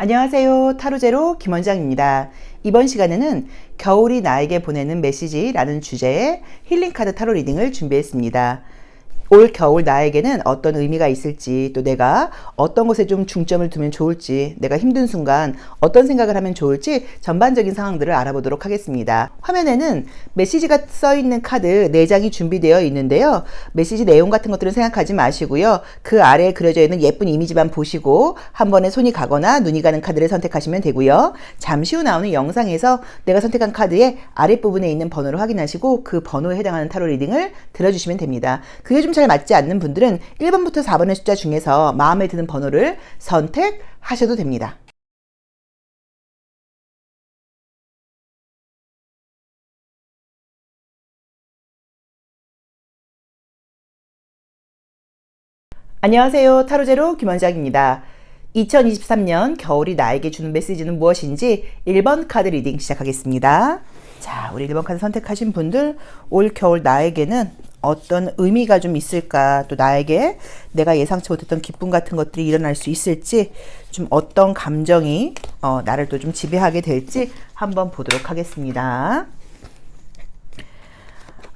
안녕하세요. 타로제로 김원장입니다. 이번 시간에는 겨울이 나에게 보내는 메시지라는 주제의 힐링카드 타로 리딩을 준비했습니다. 올 겨울 나에게는 어떤 의미가 있을지 또 내가 어떤 것에 좀 중점을 두면 좋을지 내가 힘든 순간 어떤 생각을 하면 좋을지 전반적인 상황들을 알아보도록 하겠습니다. 화면에는 메시지가 써 있는 카드 4장이 준비되어 있는데요. 메시지 내용 같은 것들은 생각하지 마시고요. 그 아래에 그려져 있는 예쁜 이미지만 보시고 한 번에 손이 가거나 눈이 가는 카드를 선택하시면 되고요. 잠시 후 나오는 영상에서 내가 선택한 카드의 아랫부분에 있는 번호를 확인하시고 그 번호에 해당하는 타로 리딩을 들어주시면 됩니다. 그게 좀잘 맞지 않는 분들은 1번부터 4번의 숫자 중에서 마음에 드는 번호를 선택하셔도 됩니다. 안녕하세요. 타로제로 김원장입니다. 2023년 겨울이 나에게 주는 메시지는 무엇인지 1번 카드 리딩 시작하겠습니다. 자, 우리 1번 카드 선택하신 분들 올 겨울 나에게는 어떤 의미가 좀 있을까 또 나에게 내가 예상치 못했던 기쁨 같은 것들이 일어날 수 있을지 좀 어떤 감정이 어, 나를 또 좀 지배하게 될지 한번 보도록 하겠습니다.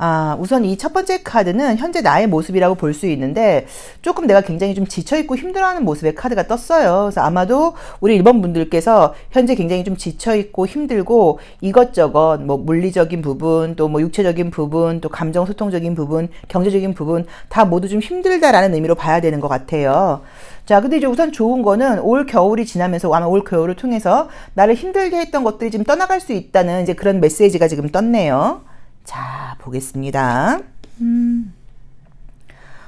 아, 우선 이 첫 번째 카드는 현재 나의 모습이라고 볼 수 있는데 조금 내가 굉장히 좀 지쳐있고 힘들어하는 모습의 카드가 떴어요. 그래서 아마도 우리 1번 분들께서 현재 굉장히 좀 지쳐있고 힘들고 이것저것 뭐 물리적인 부분 또 뭐 육체적인 부분 또 감정 소통적인 부분 경제적인 부분 다 모두 좀 힘들다라는 의미로 봐야 되는 것 같아요. 자, 근데 이제 우선 좋은 거는 올 겨울이 지나면서 아마 올 겨울을 통해서 나를 힘들게 했던 것들이 좀 떠나갈 수 있다는 이제 그런 메시지가 지금 떴네요. 자, 보겠습니다. 음.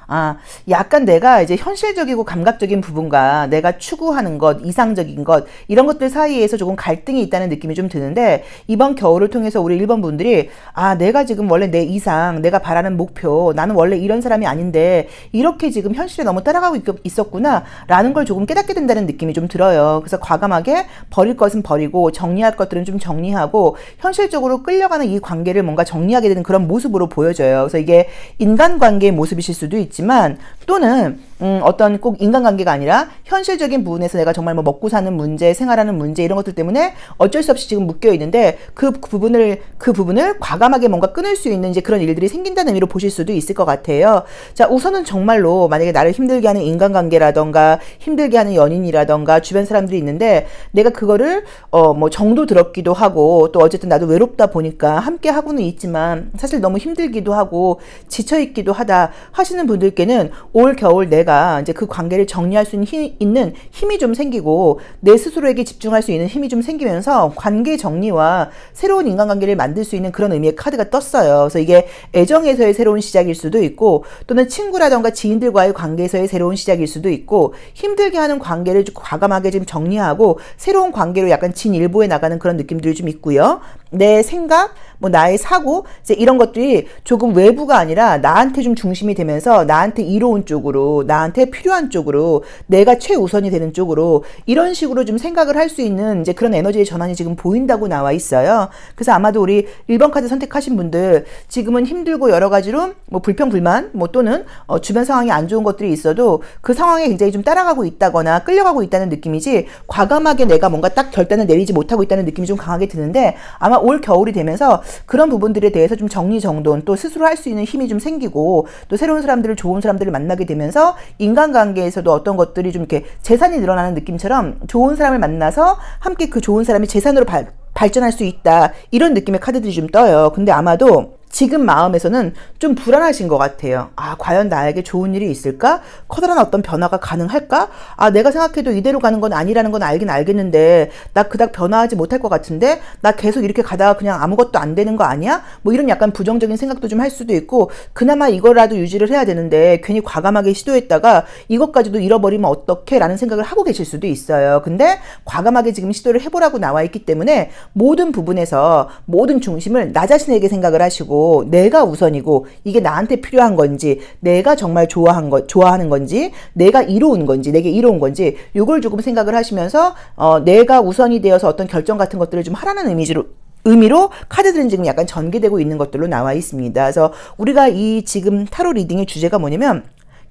아, 약간 내가 이제 현실적이고 감각적인 부분과 내가 추구하는 것, 이상적인 것, 이런 것들 사이에서 조금 갈등이 있다는 느낌이 좀 드는데, 이번 겨울을 통해서 우리 1번 분들이, 아, 내가 지금 원래 내 이상, 내가 바라는 목표, 나는 원래 이런 사람이 아닌데, 이렇게 지금 현실에 너무 따라가고 있었구나, 라는 걸 조금 깨닫게 된다는 느낌이 좀 들어요. 그래서 과감하게 버릴 것은 버리고, 정리할 것들은 좀 정리하고, 현실적으로 끌려가는 이 관계를 뭔가 정리하게 되는 그런 모습으로 보여져요. 그래서 이게 인간관계의 모습이실 수도 있지 있지만 또는 음, 어떤 꼭 인간관계가 아니라 현실적인 부분에서 내가 정말 뭐 먹고 사는 문제, 생활하는 문제 이런 것들 때문에 어쩔 수 없이 지금 묶여 있는데 그 부분을 그 부분을 과감하게 뭔가 끊을 수 있는 이제 그런 일들이 생긴다는 의미로 보실 수도 있을 것 같아요. 자, 우선은 정말로 만약에 나를 힘들게 하는 인간관계라던가 힘들게 하는 연인이라던가 주변 사람들이 있는데 내가 그거를 어 뭐 정도 들었기도 하고 또 어쨌든 나도 외롭다 보니까 함께 하고는 있지만 사실 너무 힘들기도 하고 지쳐 있기도 하다 하시는 분들께는 올 겨울 내가 이제 그 관계를 정리할 수 있는, 힘, 있는 힘이 좀 생기고 내 스스로에게 집중할 수 있는 힘이 좀 생기면서 관계 정리와 새로운 인간관계를 만들 수 있는 그런 의미의 카드가 떴어요. 그래서 이게 애정에서의 새로운 시작일 수도 있고 또는 친구라던가 지인들과의 관계에서의 새로운 시작일 수도 있고 힘들게 하는 관계를 과감하게 좀 정리하고 새로운 관계로 약간 진일보에 나가는 그런 느낌들이 좀 있고요. 내 생각, 뭐 나의 사고 이제 이런 것들이 조금 외부가 아니라 나한테 좀 중심이 되면서 나한테 이로운 쪽으로 나한테 필요한 쪽으로 내가 최우선이 되는 쪽으로 이런 식으로 좀 생각을 할 수 있는 이제 그런 에너지의 전환이 지금 보인다고 나와 있어요. 그래서 아마도 우리 1번 카드 선택하신 분들 지금은 힘들고 여러 가지로 뭐 불평 불만 뭐 또는 어 주변 상황이 안 좋은 것들이 있어도 그 상황에 굉장히 좀 따라가고 있다거나 끌려가고 있다는 느낌이지 과감하게 내가 뭔가 딱 결단을 내리지 못하고 있다는 느낌이 좀 강하게 드는데 아마 올 겨울이 되면서 그런 부분들에 대해서 좀 정리정돈 또 스스로 할 수 있는 힘이 좀 생기고 또 새로운 사람들을 좋은 사람들을 만나게 되면서 인간관계에서도 어떤 것들이 좀 이렇게 재산이 늘어나는 느낌처럼 좋은 사람을 만나서 함께 그 좋은 사람이 재산으로 발, 발전할 수 있다 이런 느낌의 카드들이 좀 떠요. 근데 아마도 지금 마음에서는 좀 불안하신 것 같아요. 아, 과연 나에게 좋은 일이 있을까? 커다란 어떤 변화가 가능할까? 아, 내가 생각해도 이대로 가는 건 아니라는 건 알긴 알겠는데, 나 그닥 변화하지 못할 것 같은데, 나 계속 이렇게 가다가 그냥 아무것도 안 되는 거 아니야? 뭐 이런 약간 부정적인 생각도 좀 할 수도 있고, 그나마 이거라도 유지를 해야 되는데, 괜히 과감하게 시도했다가 이것까지도 잃어버리면 어떡해? 라는 생각을 하고 계실 수도 있어요. 근데 과감하게 지금 시도를 해보라고 나와 있기 때문에 모든 부분에서 모든 중심을 나 자신에게 생각을 하시고, 내가 우선이고 이게 나한테 필요한 건지 내가 정말 좋아한 거 좋아하는 건지 내가 이로운 건지 내게 이로운 건지 요걸 조금 생각을 하시면서 어, 내가 우선이 되어서 어떤 결정 같은 것들을 좀 하라는 의미로 의미로 카드들은 지금 약간 전개되고 있는 것들로 나와 있습니다. 그래서 우리가 이 지금 타로 리딩의 주제가 뭐냐면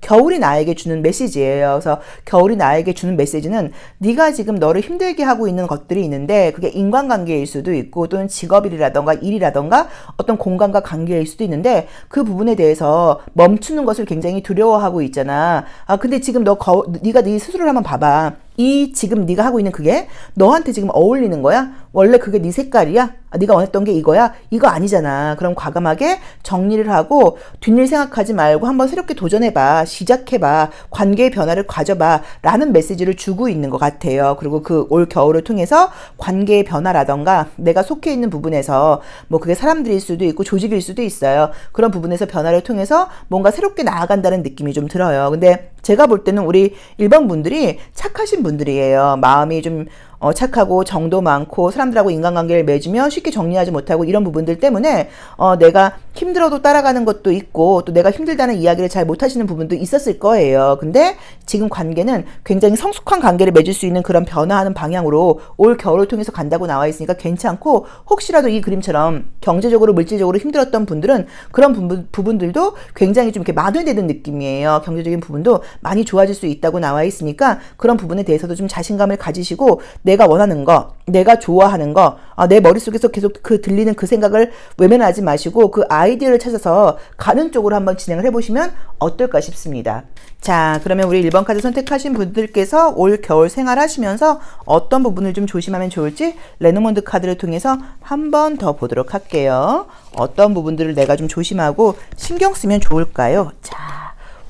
겨울이 나에게 주는 메시지예요. 그래서 겨울이 나에게 주는 메시지는 네가 지금 너를 힘들게 하고 있는 것들이 있는데 그게 인간관계일 수도 있고 또는 직업이라던가 일이라던가 어떤 공간과 관계일 수도 있는데 그 부분에 대해서 멈추는 것을 굉장히 두려워하고 있잖아. 아 근데 지금 너 거, 네가 네 스스로를 한번 봐봐. 이 지금 네가 하고 있는 그게 너한테 지금 어울리는 거야? 원래 그게 네 색깔이야? 아, 네가 원했던 게 이거야? 이거 아니잖아. 그럼 과감하게 정리를 하고 뒷일 생각하지 말고 한번 새롭게 도전해봐. 시작해봐. 관계의 변화를 가져봐. 라는 메시지를 주고 있는 것 같아요. 그리고 그 올 겨울을 통해서 관계의 변화라던가 내가 속해 있는 부분에서 뭐 그게 사람들일 수도 있고 조직일 수도 있어요. 그런 부분에서 변화를 통해서 뭔가 새롭게 나아간다는 느낌이 좀 들어요. 근데 제가 볼 때는 우리 일반 분들이 착하신 분들이에요. 마음이 좀 어, 착하고 정도 많고 사람들하고 인간관계를 맺으며 쉽게 정리하지 못하고 이런 부분들 때문에 어, 내가 힘들어도 따라가는 것도 있고 또 내가 힘들다는 이야기를 잘 못하시는 부분도 있었을 거예요. 근데 지금 관계는 굉장히 성숙한 관계를 맺을 수 있는 그런 변화하는 방향으로 올 겨울을 통해서 간다고 나와 있으니까 괜찮고 혹시라도 이 그림처럼 경제적으로 물질적으로 힘들었던 분들은 그런 부분, 부분들도 굉장히 좀 이렇게 마련되는 느낌이에요. 경제적인 부분도 많이 좋아질 수 있다고 나와 있으니까 그런 부분에 대해서도 좀 자신감을 가지시고 내가 원하는 거, 내가 좋아하는 거, 아, 내 머릿속에서 계속 그 들리는 그 생각을 외면하지 마시고 그 아이디어를 찾아서 가는 쪽으로 한번 진행을 해보시면 어떨까 싶습니다. 자, 그러면 우리 1번 카드 선택하신 분들께서 올 겨울 생활하시면서 어떤 부분을 좀 조심하면 좋을지 레노몬드 카드를 통해서 한 번 더 보도록 할게요. 어떤 부분들을 내가 좀 조심하고 신경 쓰면 좋을까요? 자,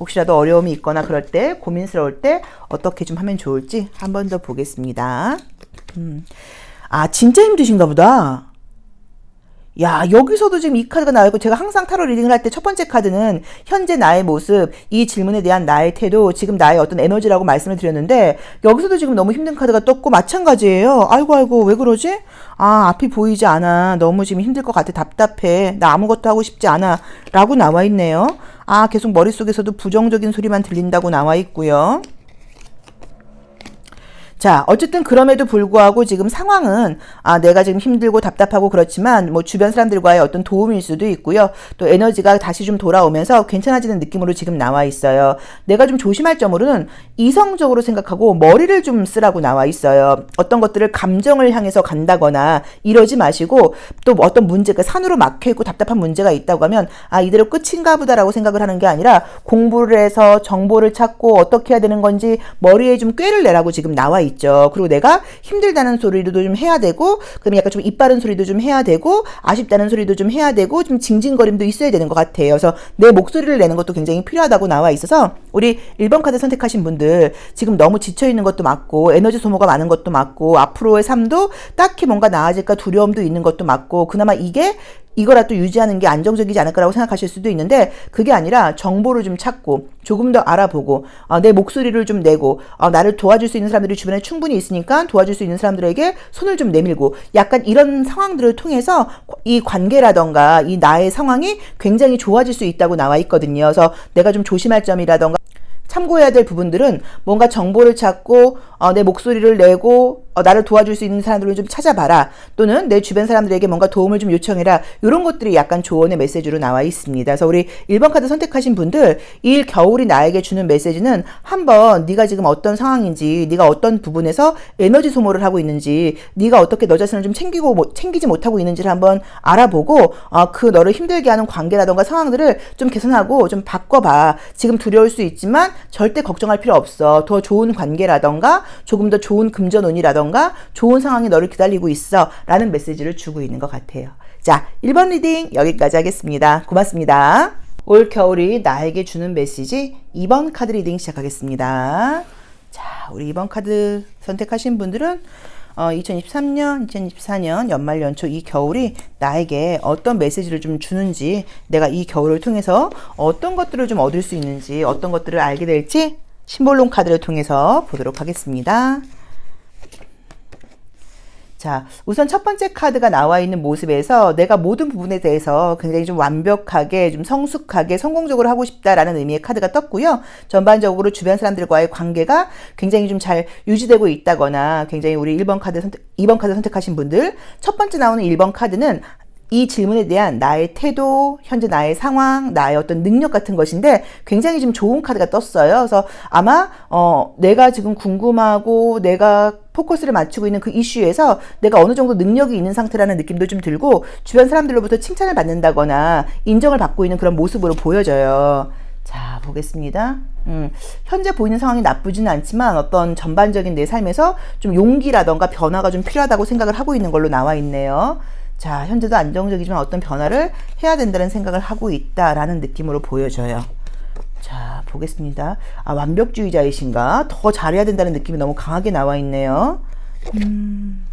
혹시라도 어려움이 있거나 그럴 때 고민스러울 때 어떻게 좀 하면 좋을지 한 번 더 보겠습니다. 음. 아, 진짜 힘드신가 보다. 야, 여기서도 지금 이 카드가 나오고 제가 항상 타로 리딩을 할 때 첫 번째 카드는 현재 나의 모습, 이 질문에 대한 나의 태도, 지금 나의 어떤 에너지라고 말씀을 드렸는데 여기서도 지금 너무 힘든 카드가 떴고 마찬가지예요. 아이고 아이고 왜 그러지? 아, 앞이 보이지 않아. 너무 지금 힘들 것 같아. 답답해. 나 아무것도 하고 싶지 않아. 라고 나와 있네요. 아, 계속 머릿속에서도 부정적인 소리만 들린다고 나와 있고요. 자, 어쨌든 그럼에도 불구하고 지금 상황은 아, 내가 지금 힘들고 답답하고 그렇지만 뭐 주변 사람들과의 어떤 도움일 수도 있고요. 또 에너지가 다시 좀 돌아오면서 괜찮아지는 느낌으로 지금 나와 있어요. 내가 좀 조심할 점으로는 이성적으로 생각하고 머리를 좀 쓰라고 나와 있어요. 어떤 것들을 감정을 향해서 간다거나 이러지 마시고 또 어떤 문제가 산으로 막혀 있고 답답한 문제가 있다고 하면 아, 이대로 끝인가 보다라고 생각을 하는 게 아니라 공부를 해서 정보를 찾고 어떻게 해야 되는 건지 머리에 좀 꾀를 내라고 지금 나와 있죠. 있죠. 그리고 내가 힘들다는 소리도 좀 해야 되고, 그다음에 약간 좀 이빠른 소리도 좀 해야 되고, 아쉽다는 소리도 좀 해야 되고, 좀 징징거림도 있어야 되는 것 같아요. 그래서 내 목소리를 내는 것도 굉장히 필요하다고 나와 있어서 우리 1번 카드 선택하신 분들 지금 너무 지쳐 있는 것도 맞고, 에너지 소모가 많은 것도 맞고, 앞으로의 삶도 딱히 뭔가 나아질까 두려움도 있는 것도 맞고, 그나마 이게 이거라도 유지하는 게 안정적이지 않을까라고 생각하실 수도 있는데 그게 아니라 정보를 좀 찾고 조금 더 알아보고 어, 내 목소리를 좀 내고 어, 나를 도와줄 수 있는 사람들이 주변에 충분히 있으니까 도와줄 수 있는 사람들에게 손을 좀 내밀고 약간 이런 상황들을 통해서 이 관계라던가 이 나의 상황이 굉장히 좋아질 수 있다고 나와 있거든요. 그래서 내가 좀 조심할 점이라던가 참고해야 될 부분들은 뭔가 정보를 찾고 어, 내 목소리를 내고 어, 나를 도와줄 수 있는 사람들을 좀 찾아봐라 또는 내 주변 사람들에게 뭔가 도움을 좀 요청해라 이런 것들이 약간 조언의 메시지로 나와 있습니다. 그래서 우리 1번 카드 선택하신 분들 이 겨울이 나에게 주는 메시지는 한번 네가 지금 어떤 상황인지 네가 어떤 부분에서 에너지 소모를 하고 있는지 네가 어떻게 너 자신을 좀 챙기고 챙기지 못하고 있는지를 한번 알아보고 어, 그 너를 힘들게 하는 관계라던가 상황들을 좀 개선하고 좀 바꿔봐. 지금 두려울 수 있지만 절대 걱정할 필요 없어. 더 좋은 관계라던가 조금 더 좋은 금전운이라던가 좋은 상황이 너를 기다리고 있어. 라는 메시지를 주고 있는 것 같아요. 자, 1번 리딩 여기까지 하겠습니다. 고맙습니다. 올 겨울이 나에게 주는 메시지 2번 카드 리딩 시작하겠습니다. 자, 우리 2번 카드 선택하신 분들은 어, 2023년, 2024년 연말 연초 이 겨울이 나에게 어떤 메시지를 좀 주는지 내가 이 겨울을 통해서 어떤 것들을 좀 얻을 수 있는지 어떤 것들을 알게 될지 심볼론 카드를 통해서 보도록 하겠습니다. 자, 우선 첫 번째 카드가 나와 있는 모습에서 내가 모든 부분에 대해서 굉장히 좀 완벽하게, 좀 성숙하게, 성공적으로 하고 싶다라는 의미의 카드가 떴고요. 전반적으로 주변 사람들과의 관계가 굉장히 좀 잘 유지되고 있다거나 굉장히 우리 1번 카드 선택, 2번 카드 선택하신 분들, 첫 번째 나오는 1번 카드는 이 질문에 대한 나의 태도, 현재 나의 상황, 나의 어떤 능력 같은 것인데 굉장히 좀 좋은 카드가 떴어요. 그래서 아마 어 내가 지금 궁금하고 내가 포커스를 맞추고 있는 그 이슈에서 내가 어느 정도 능력이 있는 상태라는 느낌도 좀 들고 주변 사람들로부터 칭찬을 받는다거나 인정을 받고 있는 그런 모습으로 보여져요. 자, 보겠습니다. 음, 현재 보이는 상황이 나쁘지는 않지만 어떤 전반적인 내 삶에서 좀 용기라던가 변화가 좀 필요하다고 생각을 하고 있는 걸로 나와 있네요. 자, 현재도 안정적이지만 어떤 변화를 해야 된다는 생각을 하고 있다라는 느낌으로 보여져요. 자, 보겠습니다. 아, 완벽주의자이신가? 더 잘해야 된다는 느낌이 너무 강하게 나와 있네요. 음.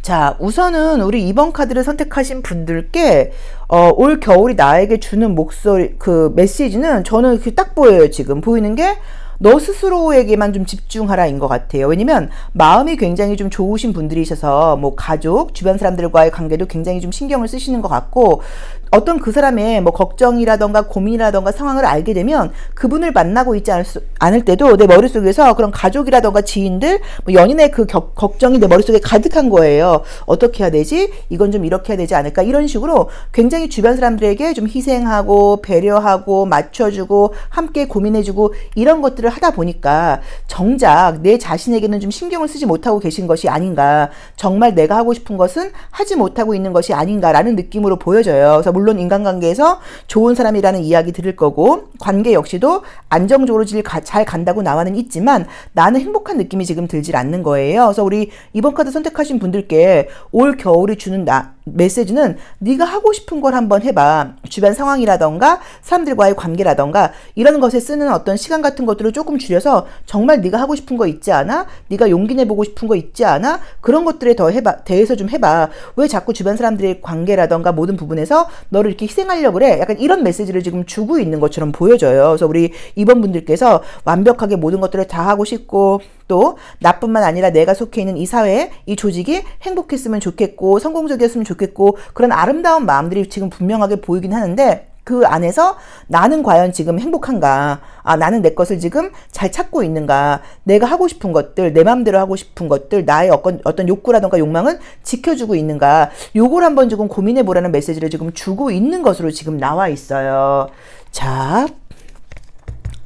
자, 우선은 우리 2번 카드를 선택하신 분들께 어, 올 겨울이 나에게 주는 목소리 그 메시지는 저는 이렇게 딱 보여요. 지금 보이는 게 너 스스로에게만 좀 집중하라인 것 같아요. 왜냐면 마음이 굉장히 좀 좋으신 분들이셔서 뭐 가족, 주변 사람들과의 관계도 굉장히 좀 신경을 쓰시는 것 같고 어떤 그 사람의 뭐 걱정이라던가 고민이라던가 상황을 알게 되면 그분을 만나고 있지 않을, 수, 않을 때도 내 머릿속에서 그런 가족이라던가 지인들, 뭐 연인의 그 격, 걱정이 내 머릿속에 가득한 거예요. 어떻게 해야 되지? 이건 좀 이렇게 해야 되지 않을까? 이런 식으로 굉장히 주변 사람들에게 좀 희생하고 배려하고 맞춰주고 함께 고민해주고 이런 것들을 하다 보니까 정작 내 자신에게는 좀 신경을 쓰지 못하고 계신 것이 아닌가. 정말 내가 하고 싶은 것은 하지 못하고 있는 것이 아닌가라는 느낌으로 보여져요. 그래서 물론 인간관계에서 좋은 사람이라는 이야기 들을 거고 관계 역시도 안정적으로 잘 간다고 나와는 있지만 나는 행복한 느낌이 지금 들질 않는 거예요. 그래서 우리 이번 카드 선택하신 분들께 올 겨울이 주는 나 메시지는 네가 하고 싶은 걸 한번 해봐. 주변 상황이라던가 사람들과의 관계라던가 이런 것에 쓰는 어떤 시간 같은 것들을 조금 줄여서 정말 네가 하고 싶은 거 있지 않아? 네가 용기 내보고 싶은 거 있지 않아? 그런 것들에 더 해봐 대해서 좀 해봐. 왜 자꾸 주변 사람들의 관계라던가 모든 부분에서 너를 이렇게 희생하려고 그래? 약간 이런 메시지를 지금 주고 있는 것처럼 보여져요. 그래서 우리 이번 분들께서 완벽하게 모든 것들을 다 하고 싶고 또 나뿐만 아니라 내가 속해 있는 이 사회, 이 조직이 행복했으면 좋겠고 성공적이었으면 좋겠고 그런 아름다운 마음들이 지금 분명하게 보이긴 하는데 그 안에서 나는 과연 지금 행복한가? 아, 나는 내 것을 지금 잘 찾고 있는가? 내가 하고 싶은 것들, 내 마음대로 하고 싶은 것들, 나의 어떤, 어떤 욕구라던가 욕망은 지켜주고 있는가? 요걸 한번 조금 고민해 보라는 메시지를 지금 주고 있는 것으로 지금 나와 있어요. 자,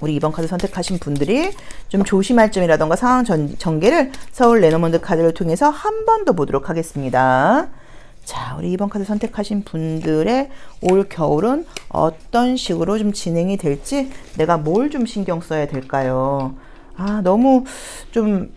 우리 이번 카드 선택하신 분들이 좀 조심할 점이라던가 상황 전, 전개를 서울 레노먼드 카드를 통해서 한 번 더 보도록 하겠습니다. 자, 우리 이번 카드 선택하신 분들의 올 겨울은 어떤 식으로 좀 진행이 될지 내가 뭘 좀 신경 써야 될까요? 아, 너무 좀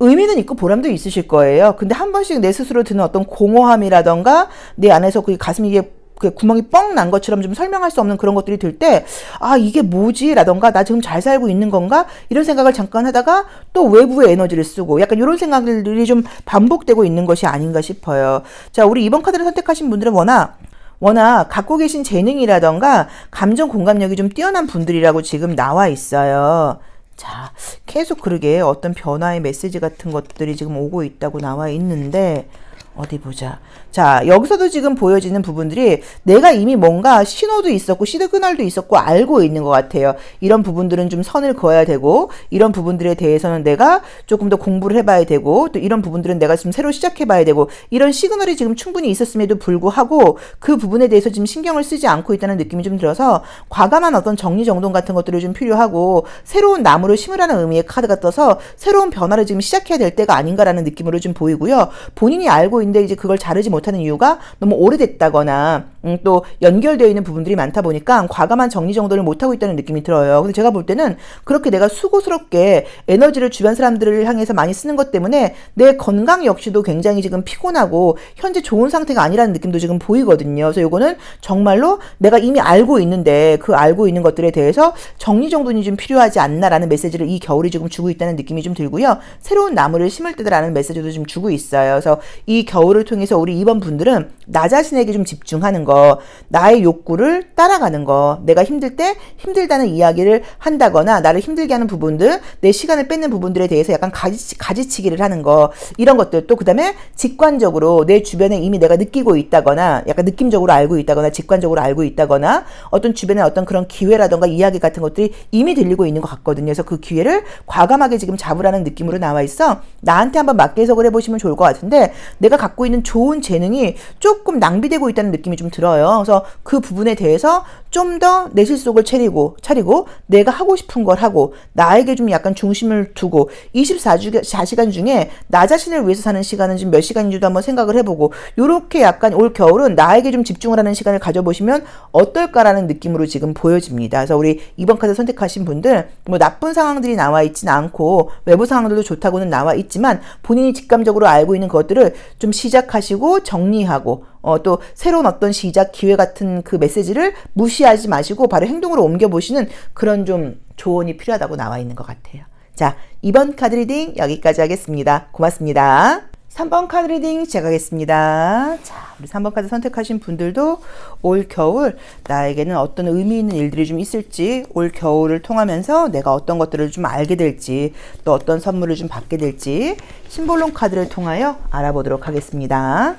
의미는 있고 보람도 있으실 거예요. 근데 한 번씩 내 스스로 드는 어떤 공허함이라던가 내 안에서 그 가슴이 이게 그 구멍이 뻥 난 것처럼 좀 설명할 수 없는 그런 것들이 들 때, 아, 이게 뭐지? 라던가, 나 지금 잘 살고 있는 건가? 이런 생각을 잠깐 하다가 또 외부의 에너지를 쓰고, 약간 이런 생각들이 좀 반복되고 있는 것이 아닌가 싶어요. 자, 우리 이번 카드를 선택하신 분들은 워낙 워낙 갖고 계신 재능이라던가 감정 공감력이 좀 뛰어난 분들이라고 지금 나와 있어요. 자, 계속 그러게 어떤 변화의 메시지 같은 것들이 지금 오고 있다고 나와 있는데, 어디 보자. 자, 여기서도 지금 보여지는 부분들이 내가 이미 뭔가 신호도 있었고 시그널도 있었고 알고 있는 것 같아요. 이런 부분들은 좀 선을 그어야 되고 이런 부분들에 대해서는 내가 조금 더 공부를 해봐야 되고 또 이런 부분들은 내가 지금 새로 시작해봐야 되고 이런 시그널이 지금 충분히 있었음에도 불구하고 그 부분에 대해서 지금 신경을 쓰지 않고 있다는 느낌이 좀 들어서 과감한 어떤 정리정돈 같은 것들이 좀 필요하고 새로운 나무를 심으라는 의미의 카드가 떠서 새로운 변화를 지금 시작해야 될 때가 아닌가라는 느낌으로 좀 보이고요. 본인이 알고 있는데 이제 그걸 자르지 못 하는 이유가 너무 오래됐다거나 음, 또 연결되어 있는 부분들이 많다 보니까 과감한 정리 정돈을 못하고 있다는 느낌이 들어요. 근데 제가 볼 때는 그렇게 내가 수고스럽게 에너지를 주변 사람들을 향해서 많이 쓰는 것 때문에 내 건강 역시도 굉장히 지금 피곤하고 현재 좋은 상태가 아니라는 느낌도 지금 보이거든요. 그래서 이거는 정말로 내가 이미 알고 있는데 그 알고 있는 것들에 대해서 정리 정돈이 좀 필요하지 않나라는 메시지를 이 겨울이 지금 주고 있다는 느낌이 좀 들고요. 새로운 나무를 심을 때다라는 메시지도 좀 주고 있어요. 그래서 이 겨울 겨울을 통해서 우리 2번 분들은 나 자신에게 좀 집중하는 거, 나의 욕구를 따라가는 거, 내가 힘들 때 힘들다는 이야기를 한다거나 나를 힘들게 하는 부분들, 내 시간을 뺏는 부분들에 대해서 약간 가지, 가지치기를 하는 거, 이런 것들 또 그 다음에 직관적으로 내 주변에 이미 내가 느끼고 있다거나 약간 느낌적으로 알고 있다거나 직관적으로 알고 있다거나 어떤 주변에 어떤 그런 기회라던가 이야기 같은 것들이 이미 들리고 있는 것 같거든요. 그래서 그 기회를 과감하게 지금 잡으라는 느낌으로 나와 있어. 나한테 한번 맞게 해석을 해보시면 좋을 것 같은데 내가 갖고 있는 좋은 재능 이 조금 낭비되고 있다는 느낌이 좀 들어요. 그래서 그 부분에 대해서 좀 더 내 실속을 차리고 차리고 내가 하고 싶은 걸 하고 나에게 좀 약간 중심을 두고 24시간 중에 나 자신을 위해서 사는 시간은 지금 몇 시간인지도 한번 생각을 해보고 요렇게 약간 올 겨울은 나에게 좀 집중을 하는 시간을 가져보시면 어떨까라는 느낌으로 지금 보여집니다. 그래서 우리 이번 카드 선택하신 분들 뭐 나쁜 상황들이 나와 있진 않고 외부 상황들도 좋다고는 나와 있지만 본인이 직감적으로 알고 있는 것들을 좀 시작하시고 정리하고 어, 또 새로운 어떤 시작 기회 같은 그 메시지를 무시하지 마시고 바로 행동으로 옮겨보시는 그런 좀 조언이 필요하다고 나와 있는 것 같아요. 자, 이번 카드 리딩 여기까지 하겠습니다. 고맙습니다. 3번 카드 리딩 시작하겠습니다. 자, 우리 3번 카드 선택하신 분들도 올 겨울 나에게는 어떤 의미 있는 일들이 좀 있을지, 올 겨울을 통하면서 내가 어떤 것들을 좀 알게 될지, 또 어떤 선물을 좀 받게 될지, 심볼론 카드를 통하여 알아보도록 하겠습니다.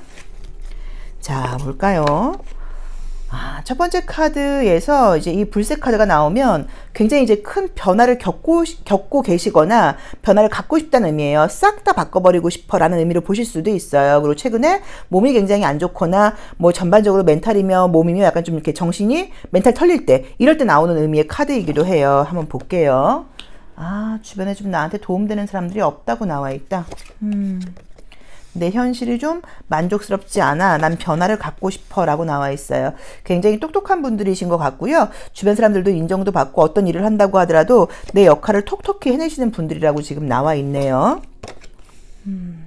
자, 볼까요? 아, 첫 번째 카드에서 이제 이 불색 카드가 나오면 굉장히 이제 큰 변화를 겪고, 겪고 계시거나 변화를 갖고 싶다는 의미예요. 싹 다 바꿔버리고 싶어 라는 의미로 보실 수도 있어요. 그리고 최근에 몸이 굉장히 안 좋거나 뭐 전반적으로 멘탈이며 몸이며 약간 좀 이렇게 정신이 멘탈 털릴 때 이럴 때 나오는 의미의 카드이기도 해요. 한번 볼게요. 아, 주변에 좀 나한테 도움되는 사람들이 없다고 나와 있다. 음. 내 현실이 좀 만족스럽지 않아. 난 변화를 갖고 싶어. 라고 나와 있어요. 굉장히 똑똑한 분들이신 것 같고요. 주변 사람들도 인정도 받고 어떤 일을 한다고 하더라도 내 역할을 톡톡히 해내시는 분들이라고 지금 나와 있네요. 음.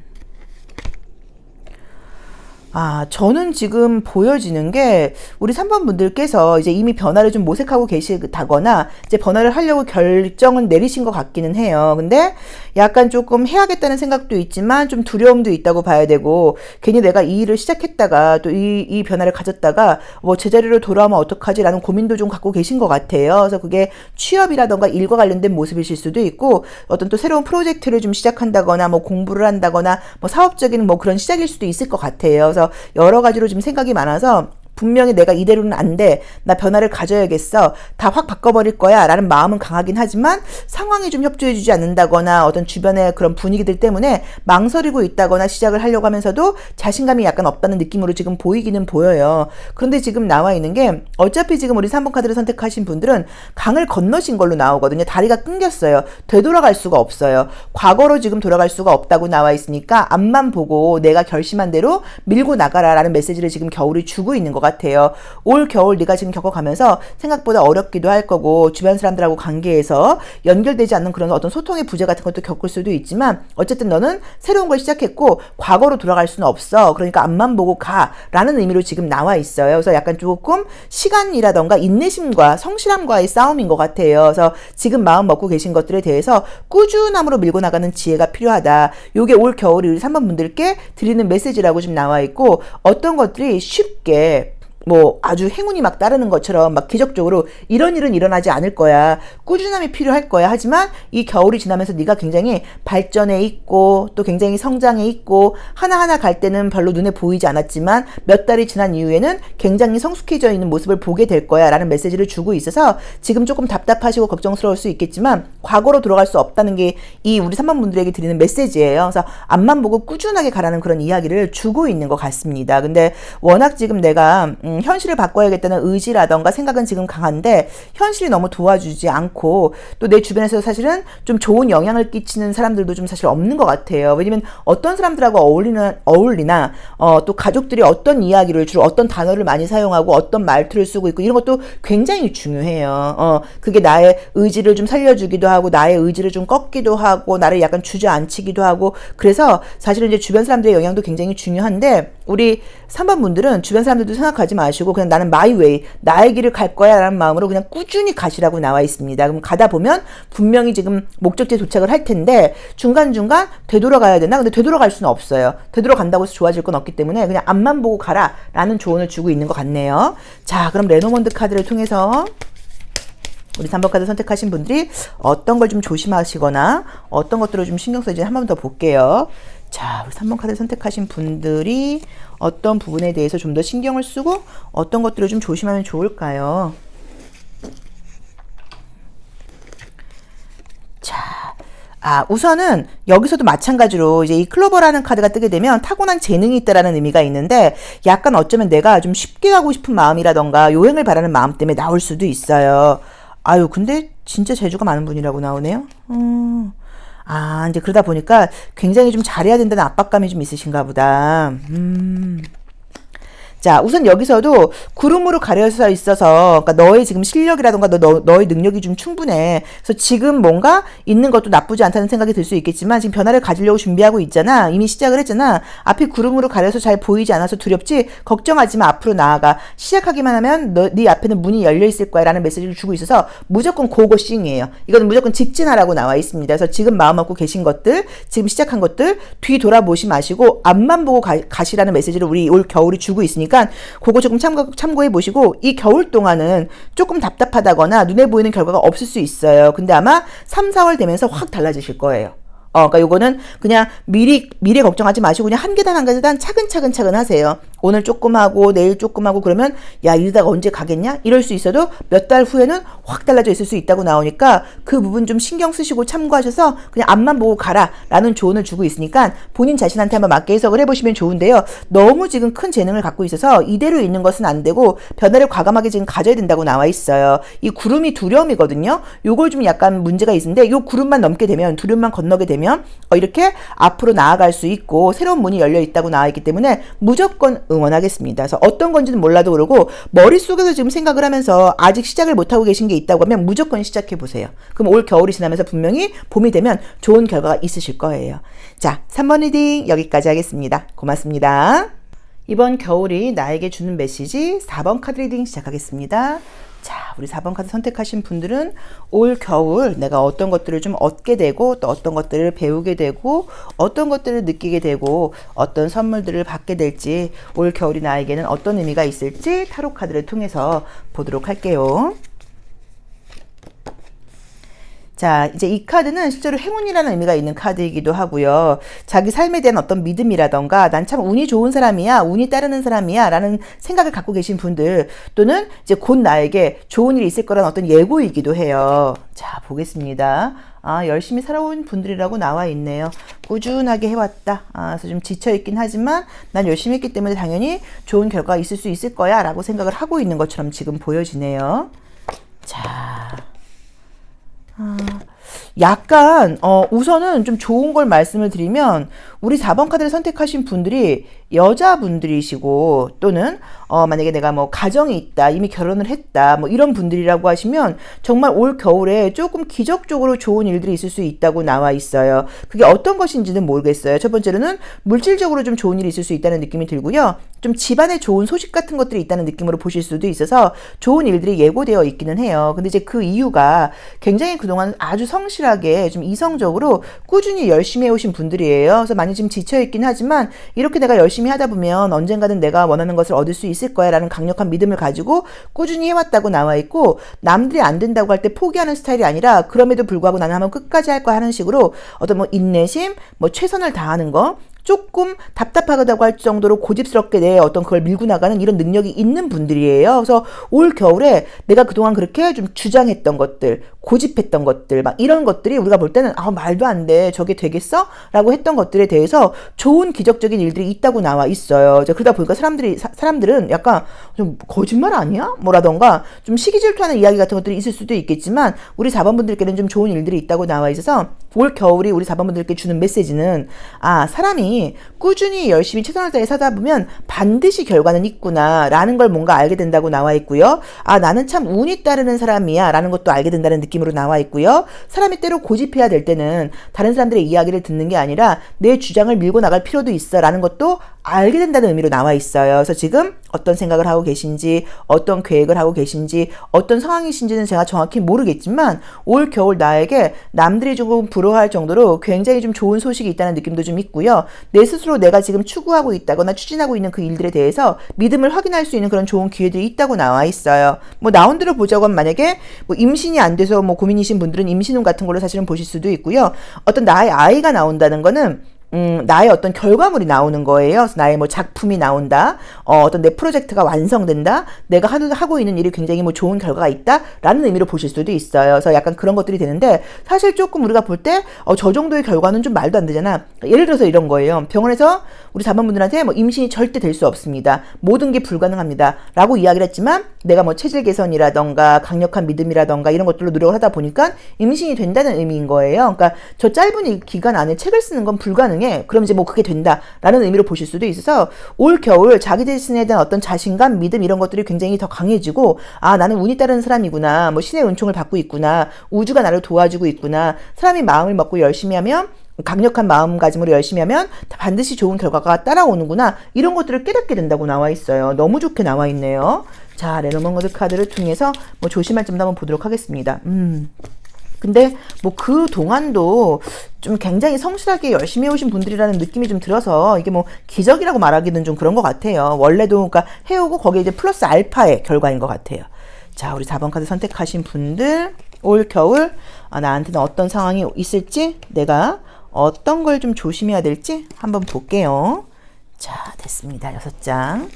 아, 저는 지금 보여지는 게 우리 3번 분들께서 이제 이미 변화를 좀 모색하고 계시다거나 이제 변화를 하려고 결정은 내리신 것 같기는 해요. 근데 약간 조금 해야겠다는 생각도 있지만 좀 두려움도 있다고 봐야 되고 괜히 내가 이 일을 시작했다가 또 이 이 변화를 가졌다가 뭐 제자리로 돌아오면 어떡하지라는 고민도 좀 갖고 계신 것 같아요. 그래서 그게 취업이라던가 일과 관련된 모습이실 수도 있고 어떤 또 새로운 프로젝트를 좀 시작한다거나 뭐 공부를 한다거나 뭐 사업적인 뭐 그런 시작일 수도 있을 것 같아요. 여러 가지로 좀 생각이 많아서 분명히 내가 이대로는 안 돼. 나 변화를 가져야겠어. 다 확 바꿔버릴 거야. 라는 마음은 강하긴 하지만 상황이 좀 협조해주지 않는다거나 어떤 주변의 그런 분위기들 때문에 망설이고 있다거나 시작을 하려고 하면서도 자신감이 약간 없다는 느낌으로 지금 보이기는 보여요. 그런데 지금 나와 있는 게 어차피 지금 우리 3번 카드를 선택하신 분들은 강을 건너신 걸로 나오거든요. 다리가 끊겼어요. 되돌아갈 수가 없어요. 과거로 지금 돌아갈 수가 없다고 나와 있으니까 앞만 보고 내가 결심한 대로 밀고 나가라 라는 메시지를 지금 겨울이 주고 있는 것 같아요. 같아요. 올 겨울 네가 지금 겪어가면서 생각보다 어렵기도 할 거고 주변 사람들하고 관계에서 연결되지 않는 그런 어떤 소통의 부재 같은 것도 겪을 수도 있지만 어쨌든 너는 새로운 걸 시작했고 과거로 돌아갈 수는 없어. 그러니까 앞만 보고 가라는 의미로 지금 나와 있어요. 그래서 약간 조금 시간이라던가 인내심과 성실함과의 싸움인 것 같아요. 그래서 지금 마음 먹고 계신 것들에 대해서 꾸준함으로 밀고 나가는 지혜가 필요하다. 요게 올 겨울이 우리 3번 분들께 드리는 메시지라고 지금 나와 있고 어떤 것들이 쉽게 뭐 아주 행운이 막 따르는 것처럼 막 기적적으로 이런 일은 일어나지 않을 거야. 꾸준함이 필요할 거야. 하지만 이 겨울이 지나면서 네가 굉장히 발전해 있고 또 굉장히 성장해 있고 하나하나 갈 때는 별로 눈에 보이지 않았지만 몇 달이 지난 이후에는 굉장히 성숙해져 있는 모습을 보게 될 거야. 라는 메시지를 주고 있어서 지금 조금 답답하시고 걱정스러울 수 있겠지만 과거로 돌아갈 수 없다는 게 이 우리 3번 분들에게 드리는 메시지예요. 그래서 앞만 보고 꾸준하게 가라는 그런 이야기를 주고 있는 것 같습니다. 근데 워낙 지금 내가 음, 현실을 바꿔야겠다는 의지라던가 생각은 지금 강한데 현실이 너무 도와주지 않고 또 내 주변에서 사실은 좀 좋은 영향을 끼치는 사람들도 좀 사실 없는 것 같아요. 왜냐면 어떤 사람들하고 어울리는 어울리나 어, 또 가족들이 어떤 이야기를 주로 어떤 단어를 많이 사용하고 어떤 말투를 쓰고 있고 이런 것도 굉장히 중요해요. 어, 그게 나의 의지를 좀 살려주기도 하고 나의 의지를 좀 꺾기도 하고 나를 약간 주저앉히기도 하고 그래서 사실은 이제 주변 사람들의 영향도 굉장히 중요한데 우리 3번 분들은 주변 사람들도 생각하지 마시고 그냥 나는 마이 웨이 나의 길을 갈 거야 라는 마음으로 그냥 꾸준히 가시라고 나와 있습니다. 그럼 가다 보면 분명히 지금 목적지에 도착을 할 텐데 중간중간 되돌아가야 되나? 근데 되돌아갈 수는 없어요. 되돌아간다고 해서 좋아질 건 없기 때문에 그냥 앞만 보고 가라 라는 조언을 주고 있는 것 같네요. 자 그럼 레노먼드 카드를 통해서 우리 3번 카드 선택하신 분들이 어떤 걸 좀 조심하시거나 어떤 것들을 좀 신경 써야지 한 번 더 볼게요. 자, 우리 3번 카드 선택하신 분들이 어떤 부분에 대해서 좀 더 신경을 쓰고 어떤 것들을 좀 조심하면 좋을까요? 자, 아, 우선은 여기서도 마찬가지로 이제 이 클로버라는 카드가 뜨게 되면 타고난 재능이 있다라는 의미가 있는데 약간 어쩌면 내가 좀 쉽게 가고 싶은 마음이라던가 요행을 바라는 마음 때문에 나올 수도 있어요. 아유, 근데 진짜 재주가 많은 분이라고 나오네요. 음. 아, 이제 그러다 보니까 굉장히 좀 잘해야 된다는 압박감이 좀 있으신가 보다. 음. 자, 우선 여기서도 구름으로 가려져 있어서, 그러니까 너의 지금 실력이라던가 너, 너, 너의 능력이 좀 충분해. 그래서 지금 뭔가 있는 것도 나쁘지 않다는 생각이 들 수 있겠지만, 지금 변화를 가지려고 준비하고 있잖아. 이미 시작을 했잖아. 앞이 구름으로 가려서 잘 보이지 않아서 두렵지? 걱정하지 마. 앞으로 나아가. 시작하기만 하면 너, 네 앞에는 문이 열려 있을 거야. 라는 메시지를 주고 있어서 무조건 고고싱이에요. 이거는 무조건 직진하라고 나와 있습니다. 그래서 지금 마음 먹고 계신 것들, 지금 시작한 것들, 뒤 돌아보시 마시고, 앞만 보고 가, 가시라는 메시지를 우리 올 겨울이 주고 있으니까, 그거 조금 참고, 참고해 보시고, 이 겨울 동안은 조금 답답하다거나 눈에 보이는 결과가 없을 수 있어요. 근데 아마 3, 4월 되면서 확 달라지실 거예요. 어, 그러니까 요거는 그냥 미리 미래 걱정하지 마시고 그냥 한 계단 한 계단 차근차근 차근 하세요. 오늘 조금 하고 내일 조금 하고 그러면 야 이러다가 언제 가겠냐? 이럴 수 있어도 몇 달 후에는 확 달라져 있을 수 있다고 나오니까 그 부분 좀 신경 쓰시고 참고하셔서 그냥 앞만 보고 가라 라는 조언을 주고 있으니까 본인 자신한테 한번 맞게 해석을 해보시면 좋은데요. 너무 지금 큰 재능을 갖고 있어서 이대로 있는 것은 안 되고 변화를 과감하게 지금 가져야 된다고 나와 있어요. 이 구름이 두려움이거든요. 요걸 좀 약간 문제가 있는데 요 구름만 넘게 되면 두려움만 건너게 되면 어, 이렇게 앞으로 나아갈 수 있고 새로운 문이 열려 있다고 나와 있기 때문에 무조건 응원하겠습니다. 그래서 어떤 건지는 몰라도 그러고 머릿속에서 지금 생각을 하면서 아직 시작을 못하고 계신 게 있다고 하면 무조건 시작해 보세요. 그럼 올 겨울이 지나면서 분명히 봄이 되면 좋은 결과가 있으실 거예요. 자, 3번 리딩 여기까지 하겠습니다. 고맙습니다. 이번 겨울이 나에게 주는 메시지 4번 카드 리딩 시작하겠습니다. 자, 우리 4번 카드 선택하신 분들은 올 겨울 내가 어떤 것들을 좀 얻게 되고 또 어떤 것들을 배우게 되고 어떤 것들을 느끼게 되고 어떤 선물들을 받게 될지 올 겨울이 나에게는 어떤 의미가 있을지 타로 카드를 통해서 보도록 할게요. 자, 이제 이 카드는 실제로 행운이라는 의미가 있는 카드이기도 하고요. 자기 삶에 대한 어떤 믿음이라던가 난 참 운이 좋은 사람이야, 운이 따르는 사람이야 라는 생각을 갖고 계신 분들 또는 이제 곧 나에게 좋은 일이 있을 거라는 어떤 예고이기도 해요. 자, 보겠습니다. 아, 열심히 살아온 분들이라고 나와 있네요. 꾸준하게 해왔다. 아, 그래서 좀 지쳐있긴 하지만 난 열심히 했기 때문에 당연히 좋은 결과가 있을 수 있을 거야 라고 생각을 하고 있는 것처럼 지금 보여지네요. 자. 아, 약간 어 우선은 좀 좋은 걸 말씀을 드리면 우리 4번 카드를 선택하신 분들이 여자분들이시고 또는 어 만약에 내가 뭐 가정이 있다 이미 결혼을 했다 뭐 이런 분들이라고 하시면 정말 올 겨울에 조금 기적적으로 좋은 일들이 있을 수 있다고 나와 있어요. 그게 어떤 것인지는 모르겠어요. 첫 번째로는 물질적으로 좀 좋은 일이 있을 수 있다는 느낌이 들고요. 좀 집안에 좋은 소식 같은 것들이 있다는 느낌으로 보실 수도 있어서 좋은 일들이 예고되어 있기는 해요. 근데 이제 그 이유가 굉장히 그동안 아주 성실하게 좀 이성적으로 꾸준히 열심히 해오신 분들이에요. 그래서 많이 지금 지쳐있긴 하지만 이렇게 내가 열심히 하다 보면 언젠가는 내가 원하는 것을 얻을 수 있을 거야 라는 강력한 믿음을 가지고 꾸준히 해왔다고 나와 있고 남들이 안 된다고 할 때 포기하는 스타일이 아니라 그럼에도 불구하고 나는 한번 끝까지 할 거야 하는 식으로 어떤 뭐 인내심, 뭐 최선을 다하는 거 조금 답답하다고 할 정도로 고집스럽게 내 어떤 그걸 밀고 나가는 이런 능력이 있는 분들이에요. 그래서 올 겨울에 내가 그동안 그렇게 좀 주장했던 것들, 고집했던 것들, 막 이런 것들이 우리가 볼 때는 아, 말도 안 돼. 저게 되겠어? 라고 했던 것들에 대해서 좋은 기적적인 일들이 있다고 나와 있어요. 그러다 보니까 사람들이, 사, 사람들은 약간 좀 거짓말 아니야? 뭐라던가 좀 시기 질투하는 이야기 같은 것들이 있을 수도 있겠지만 우리 4번 분들께는 좀 좋은 일들이 있다고 나와 있어서 올 겨울이 우리 4번 분들께 주는 메시지는 아, 사람이 꾸준히 열심히 최선을 다해 사다 보면 반드시 결과는 있구나 라는 걸 뭔가 알게 된다고 나와 있고요. 아, 나는 참 운이 따르는 사람이야 라는 것도 알게 된다는 느낌 으로 나와 있고요. 사람이 때로 고집해야 될 때는 다른 사람들의 이야기를 듣는 게 아니라 내 주장을 밀고 나갈 필요도 있어 라는 것도 알게 된다는 의미로 나와 있어요. 그래서 지금 어떤 생각을 하고 계신지, 어떤 계획을 하고 계신지, 어떤 상황이신지는 제가 정확히 모르겠지만 올 겨울 나에게 남들이 조금 부러워할 정도로 굉장히 좀 좋은 소식이 있다는 느낌도 좀 있고요. 내 스스로 내가 지금 추구하고 있다거나 추진하고 있는 그 일들에 대해서 믿음을 확인할 수 있는 그런 좋은 기회들이 있다고 나와 있어요. 뭐 나온 대로 보자고 하면 만약에 뭐 임신이 안 돼서 뭐 고민이신 분들은 임신운 같은 걸로 사실은 보실 수도 있고요. 어떤 나의 아이가 나온다는 거는 음, 나의 어떤 결과물이 나오는 거예요. 나의 뭐 작품이 나온다. 어, 어떤 내 프로젝트가 완성된다. 내가 하고 있는 일이 굉장히 뭐 좋은 결과가 있다. 라는 의미로 보실 수도 있어요. 그래서 약간 그런 것들이 되는데 사실 조금 우리가 볼 때, 어, 저 정도의 결과는 좀 말도 안 되잖아. 예를 들어서 이런 거예요. 병원에서 우리 자반분들한테 뭐 임신이 절대 될 수 없습니다. 모든 게 불가능합니다. 라고 이야기를 했지만 내가 뭐 체질 개선이라던가 강력한 믿음이라던가 이런 것들로 노력을 하다 보니까 임신이 된다는 의미인 거예요. 그러니까 저 짧은 이 기간 안에 책을 쓰는 건 불가능 해. 그럼 이제 뭐 그게 된다라는 의미로 보실 수도 있어서 올 겨울 자기 자신에 대한 어떤 자신감, 믿음 이런 것들이 굉장히 더 강해지고 아 나는 운이 따르는 사람이구나. 뭐 신의 은총을 받고 있구나. 우주가 나를 도와주고 있구나. 사람이 마음을 먹고 열심히 하면 강력한 마음가짐으로 열심히 하면 반드시 좋은 결과가 따라오는구나. 이런 것들을 깨닫게 된다고 나와 있어요. 너무 좋게 나와 있네요. 자, 레노먼드 카드를 통해서 뭐 조심할 점도 한번 보도록 하겠습니다. 음. 근데 뭐 그 동안도 좀 굉장히 성실하게 열심히 해오신 분들이라는 느낌이 좀 들어서 이게 뭐 기적이라고 말하기는 좀 그런 것 같아요. 원래도 그러니까 해오고 거기에 이제 플러스 알파의 결과인 것 같아요. 자, 우리 4번 카드 선택하신 분들 올 겨울 아, 나한테는 어떤 상황이 있을지 내가 어떤 걸 좀 조심해야 될지 한번 볼게요. 자, 됐습니다. 여섯 장.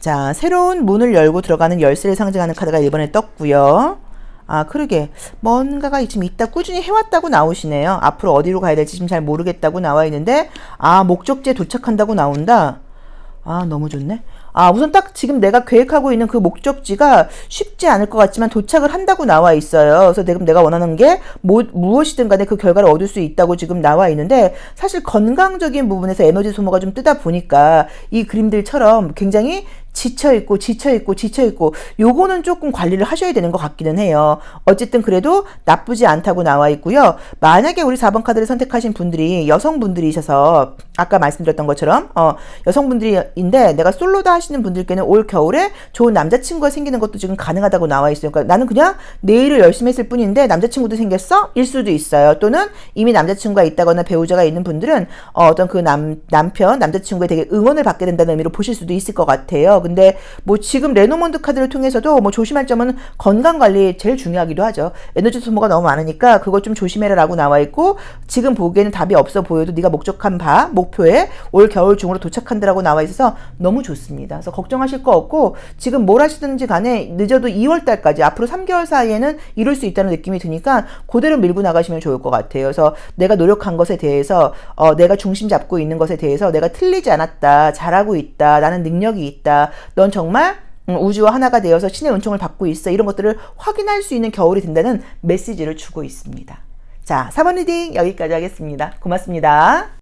자, 새로운 문을 열고 들어가는 열쇠를 상징하는 카드가 이번에 떴고요. 아, 그러게. 뭔가가 지금 있다 꾸준히 해왔다고 나오시네요. 앞으로 어디로 가야 될지 지금 잘 모르겠다고 나와 있는데, 아, 목적지에 도착한다고 나온다. 아, 너무 좋네. 아, 우선 딱 지금 내가 계획하고 있는 그 목적지가 쉽지 않을 것 같지만 도착을 한다고 나와 있어요. 그래서 지금 내가 원하는 게 뭐, 무엇이든 간에 그 결과를 얻을 수 있다고 지금 나와 있는데 사실 건강적인 부분에서 에너지 소모가 좀 뜨다 보니까 이 그림들처럼 굉장히 지쳐 있고 지쳐 있고 지쳐 있고 요거는 조금 관리를 하셔야 되는 것 같기는 해요. 어쨌든 그래도 나쁘지 않다고 나와 있고요. 만약에 우리 4번 카드를 선택하신 분들이 여성분들이셔서 아까 말씀드렸던 것처럼 어 여성분들인데 내가 솔로다 하시는 분들께는 올 겨울에 좋은 남자친구가 생기는 것도 지금 가능하다고 나와 있어요. 그러니까 나는 그냥 내 일을 열심히 했을 뿐인데 남자친구도 생겼어? 일 수도 있어요. 또는 이미 남자친구가 있다거나 배우자가 있는 분들은 어, 어떤 그 남, 남편, 남자친구에 되게 응원을 받게 된다는 의미로 보실 수도 있을 것 같아요. 근데 뭐 지금 레노먼드 카드를 통해서도 뭐 조심할 점은 건강 관리 제일 중요하기도 하죠. 에너지 소모가 너무 많으니까 그것 좀 조심해라라고 나와 있고 지금 보기에는 답이 없어 보여도 네가 목적한 바 목표에 올 겨울 중으로 도착한다라고 나와 있어서 너무 좋습니다. 그래서 걱정하실 거 없고 지금 뭘 하시든지 간에 늦어도 2월 달까지 앞으로 3개월 사이에는 이룰 수 있다는 느낌이 드니까 그대로 밀고 나가시면 좋을 것 같아요. 그래서 내가 노력한 것에 대해서 어, 내가 중심 잡고 있는 것에 대해서 내가 틀리지 않았다, 잘하고 있다, 나는 능력이 있다. 넌 정말 음, 우주와 하나가 되어서 신의 은총을 받고 있어. 이런 것들을 확인할 수 있는 겨울이 된다는 메시지를 주고 있습니다. 자, 4번 리딩 여기까지 하겠습니다. 고맙습니다.